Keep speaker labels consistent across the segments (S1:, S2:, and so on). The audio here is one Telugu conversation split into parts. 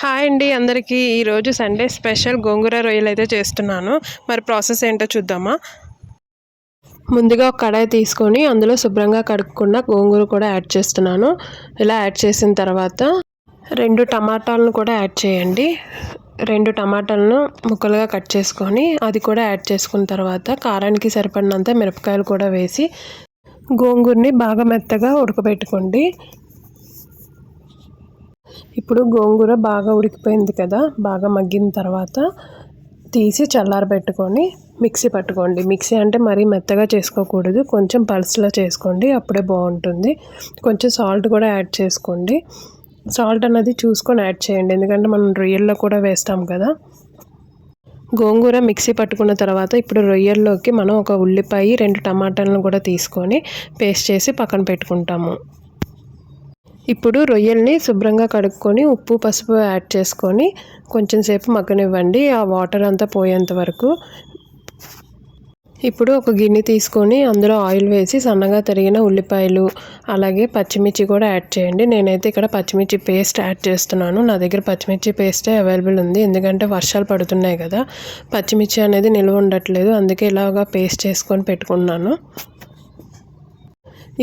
S1: హాయ్ అండి అందరికీ. ఈరోజు సండే స్పెషల్ గోంగూర రొయ్యలు అయితే చేస్తున్నాను. మరి ప్రాసెస్ ఏంటో చూద్దామా? ముందుగా ఒక కడాయి తీసుకొని అందులో శుభ్రంగా కడుక్కున్న గోంగూర కూడా యాడ్ చేస్తున్నాను. ఇలా యాడ్ చేసిన తర్వాత రెండు టమాటాలను కూడా యాడ్ చేయండి. రెండు టమాటాలను ముక్కలుగా కట్ చేసుకొని అది కూడా యాడ్ చేసుకున్న తర్వాత కారానికి సరిపడినంత మిరపకాయలు కూడా వేసి గోంగూరని బాగా మెత్తగా ఉడకబెట్టుకోండి. ఇప్పుడు గోంగూర బాగా ఉడికిపోయింది కదా బాగా మగ్గిన తర్వాత తీసి చల్లారబెట్టుకొని మిక్సీ పట్టుకోండి. మిక్సీ అంటే మరీ మెత్తగా చేసుకోకూడదు కొంచెం పల్స్లో చేసుకోండి అప్పుడే బాగుంటుంది. కొంచెం సాల్ట్ కూడా యాడ్ చేసుకోండి. సాల్ట్ అన్నది చూసుకొని యాడ్ చేయండి ఎందుకంటే మనం రొయ్యల్లో కూడా వేస్తాం కదా. గోంగూర మిక్సీ పట్టుకున్న తర్వాత ఇప్పుడు రొయ్యల్లోకి మనం ఒక ఉల్లిపాయ రెండు టమాటాలను కూడా తీసుకొని పేస్ట్ చేసి పక్కన పెట్టుకుంటాము. ఇప్పుడు రొయ్యల్ని శుభ్రంగా కడుక్కొని ఉప్పు పసుపు యాడ్ చేసుకొని కొంచెం సేపు మగ్గనివ్వండి. ఆ వాటర్ అంతా పోయేంత వరకు. ఇప్పుడు ఒక గిన్నె తీసుకొని అందులో ఆయిల్ వేసి సన్నగా తరిగిన ఉల్లిపాయలు అలాగే పచ్చిమిర్చి కూడా యాడ్ చేయండి. నేనైతే ఇక్కడ పచ్చిమిర్చి పేస్ట్ యాడ్ చేస్తున్నాను. నా దగ్గర పచ్చిమిర్చి పేస్టే అవైలబుల్ ఉంది. ఎందుకంటే వర్షాలు పడుతున్నాయి కదా. పచ్చిమిర్చి అనేది నిల్వ ఉండట్లేదు. అందుకే ఇలాగా పేస్ట్ చేసుకొని పెట్టుకున్నాను.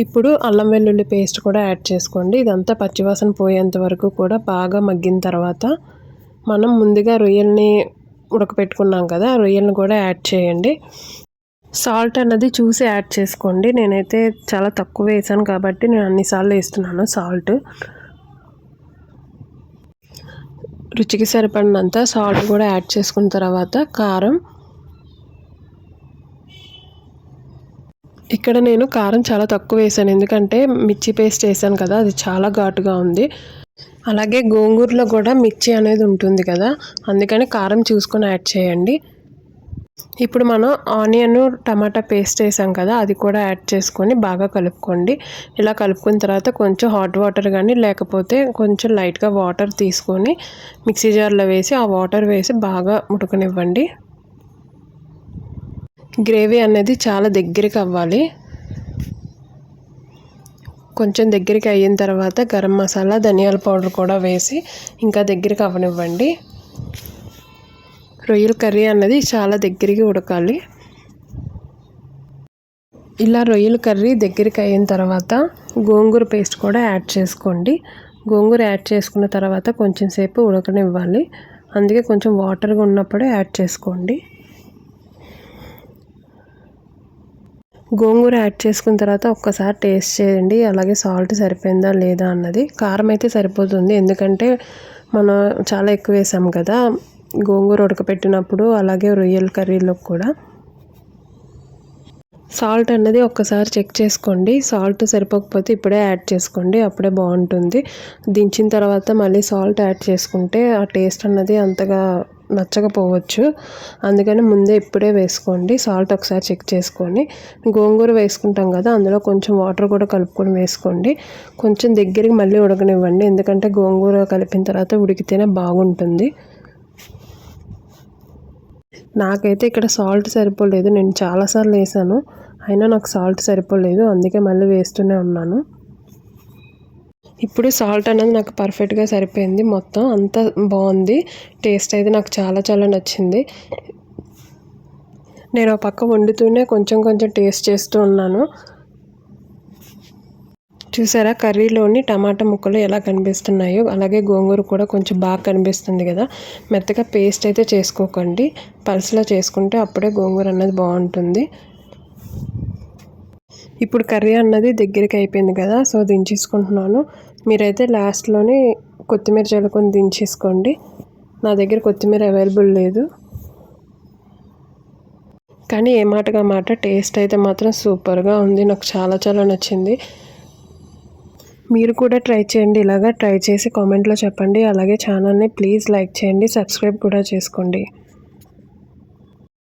S1: ఇప్పుడు అల్లం వెల్లుల్లి పేస్ట్ కూడా యాడ్ చేసుకోండి. ఇదంతా పచ్చివాసన పోయేంత వరకు కూడా బాగా మగ్గిన తర్వాత మనం ముందుగా రొయ్యల్ని ఉడకపెట్టుకున్నాం కదా ఆ కూడా యాడ్ చేయండి. సాల్ట్ అన్నది చూసి యాడ్ చేసుకోండి. నేనైతే చాలా తక్కువ వేసాను కాబట్టి నేను అన్నిసార్లు వేస్తున్నాను సాల్ట్. రుచికి సరిపడినంత సాల్ట్ కూడా యాడ్ చేసుకున్న తర్వాత కారం ఇక్కడ నేను కారం చాలా తక్కువ వేసాను. ఎందుకంటే మిర్చి పేస్ట్ వేసాను కదా అది చాలా ఘాటుగా ఉంది. అలాగే గోంగూరలో కూడా మిర్చి అనేది ఉంటుంది కదా అందుకని కారం చూసుకొని యాడ్ చేయండి. ఇప్పుడు మనం ఆనియన్ టమాటా పేస్ట్ వేసాం కదా అది కూడా యాడ్ చేసుకొని బాగా కలుపుకోండి. ఇలా కలుపుకున్న తర్వాత కొంచెం హాట్ వాటర్ కానీ లేకపోతే కొంచెం లైట్గా వాటర్ తీసుకొని మిక్సీ జార్లో వేసి ఆ వాటర్ వేసి బాగా ఉడకనివ్వండి. గ్రేవీ అనేది చాలా దగ్గరికి అవ్వాలి. కొంచెం దగ్గరికి అయిన తర్వాత గరం మసాలా ధనియాల పౌడర్ కూడా వేసి ఇంకా దగ్గరికి అవ్వనివ్వండి. రొయ్యల కర్రీ అన్నది చాలా దగ్గరికి ఉడకాలి. ఇలా రొయ్యల కర్రీ దగ్గరికి అయిన తర్వాత గోంగూర పేస్ట్ కూడా యాడ్ చేసుకోండి. గోంగూర యాడ్ చేసుకున్న తర్వాత కొంచెం సేపు ఉడకనివ్వాలి. అందుకే కొంచెం వాటర్గా ఉన్నప్పుడే యాడ్ చేసుకోండి. గోంగూర యాడ్ చేసుకున్న తర్వాత ఒక్కసారి టేస్ట్ చేయండి. అలాగే సాల్ట్ సరిపోయిందా లేదా అన్నది. కారం అయితే సరిపోతుంది. ఎందుకంటే మనం చాలా ఎక్కువ వేసాం కదా. గోంగూర ఉడకపెట్టినప్పుడు అలాగే రొయ్యల కర్రీలో కూడా. సాల్ట్ అన్నది ఒక్కసారి చెక్ చేసుకోండి. సాల్ట్ సరిపోకపోతే ఇప్పుడే యాడ్ చేసుకోండి. అప్పుడే బాగుంటుంది. దించిన తర్వాత మళ్ళీ సాల్ట్ యాడ్ చేసుకుంటే ఆ టేస్ట్ అన్నది అంతగా నచ్చకపోవచ్చు. అందుకని ముందే ఇప్పుడే వేసుకోండి. సాల్ట్ ఒకసారి చెక్ చేసుకొని. గోంగూర వేసుకుంటాం కదా అందులో కొంచెం వాటర్ కూడా కలుపుకొని వేసుకోండి. కొంచెం దగ్గరికి మళ్ళీ ఉడకనివ్వండి. ఎందుకంటే గోంగూర కలిపిన తర్వాత ఉడికితేనే బాగుంటుంది. నాకైతే ఇక్కడ సాల్ట్ సరిపోలేదు. నేను చాలాసార్లు వేసాను. అయినా నాకు సాల్ట్ సరిపోలేదు. అందుకే మళ్ళీ వేస్తూనే ఉన్నాను. ఇప్పుడు సాల్ట్ అనేది నాకు పర్ఫెక్ట్గా సరిపోయింది మొత్తం అంత బాగుంది. టేస్ట్ అయితే నాకు చాలా చాలా నచ్చింది. నేను ఆ పక్క వండుతూనే కొంచెం కొంచెం టేస్ట్ చేస్తూ ఉన్నాను. చూసారా కర్రీలోని టమాటా ముక్కలు ఎలా కనిపిస్తున్నాయో? అలాగే గోంగూర కూడా కొంచెం బాగా కనిపిస్తుంది కదా? మెత్తగా పేస్ట్ అయితే చేసుకోకండి. పల్స్లో చేసుకుంటే అప్పుడే గోంగూర అన్నది బాగుంటుంది. ఇప్పుడు కర్రీ అన్నది దగ్గరికి అయిపోయింది కదా సో దించేసుకుంటున్నాను. మీరైతే లాస్ట్లోనే కొత్తిమీర చల్లుకొని దించేసుకోండి. నా దగ్గర కొత్తిమీర అవైలబుల్ లేదు. కానీ ఏ మాటగా మాట టేస్ట్ అయితే మాత్రం సూపర్గా ఉంది. నాకు చాలా చాలా నచ్చింది. మీరు కూడా ట్రై చేయండి. ఇలాగా ట్రై చేసి కామెంట్లో చెప్పండి. అలాగే ఛానల్ని ప్లీజ్ లైక్ చేయండి సబ్స్క్రైబ్ కూడా చేసుకోండి.